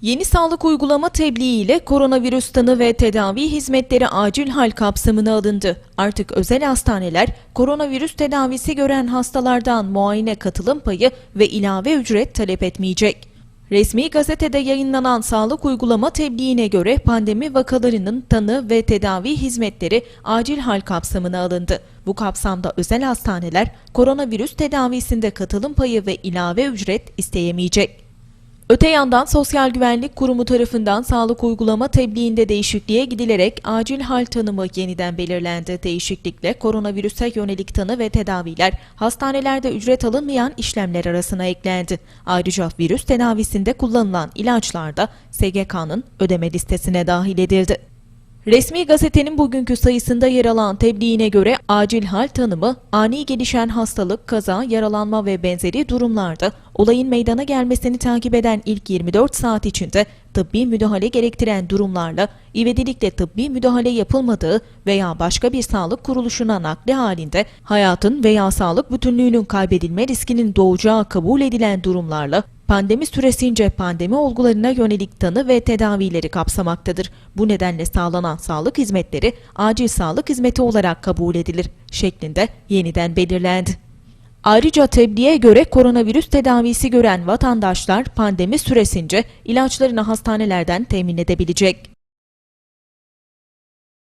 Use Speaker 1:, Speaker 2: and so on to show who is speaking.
Speaker 1: Yeni sağlık uygulama tebliği ile koronavirüs tanı ve tedavi hizmetleri acil hal kapsamına alındı. Artık özel hastaneler koronavirüs tedavisi gören hastalardan muayene katılım payı ve ilave ücret talep etmeyecek. Resmi gazetede yayınlanan sağlık uygulama tebliğine göre pandemi vakalarının tanı ve tedavi hizmetleri acil hal kapsamına alındı. Bu kapsamda özel hastaneler koronavirüs tedavisinde katılım payı ve ilave ücret isteyemeyecek. Öte yandan Sosyal Güvenlik Kurumu tarafından sağlık uygulama tebliğinde değişikliğe gidilerek acil hal tanımı yeniden belirlendi. Değişiklikle koronavirüse yönelik tanı ve tedaviler hastanelerde ücret alınmayan işlemler arasına eklendi. Ayrıca virüs tedavisinde kullanılan ilaçlar da SGK'nın ödeme listesine dahil edildi. Resmi gazetenin bugünkü sayısında yer alan tebliğine göre acil hal tanımı, ani gelişen hastalık, kaza, yaralanma ve benzeri durumlarda olayın meydana gelmesini takip eden ilk 24 saat içinde tıbbi müdahale gerektiren durumlarla ivedilikle tıbbi müdahale yapılmadığı veya başka bir sağlık kuruluşuna nakli halinde hayatın veya sağlık bütünlüğünün kaybedilme riskinin doğacağı kabul edilen durumlarla pandemi süresince pandemi olgularına yönelik tanı ve tedavileri kapsamaktadır. Bu nedenle sağlanan sağlık hizmetleri acil sağlık hizmeti olarak kabul edilir şeklinde yeniden belirlendi. Ayrıca tebliğe göre koronavirüs tedavisi gören vatandaşlar pandemi süresince ilaçlarını hastanelerden temin edebilecek.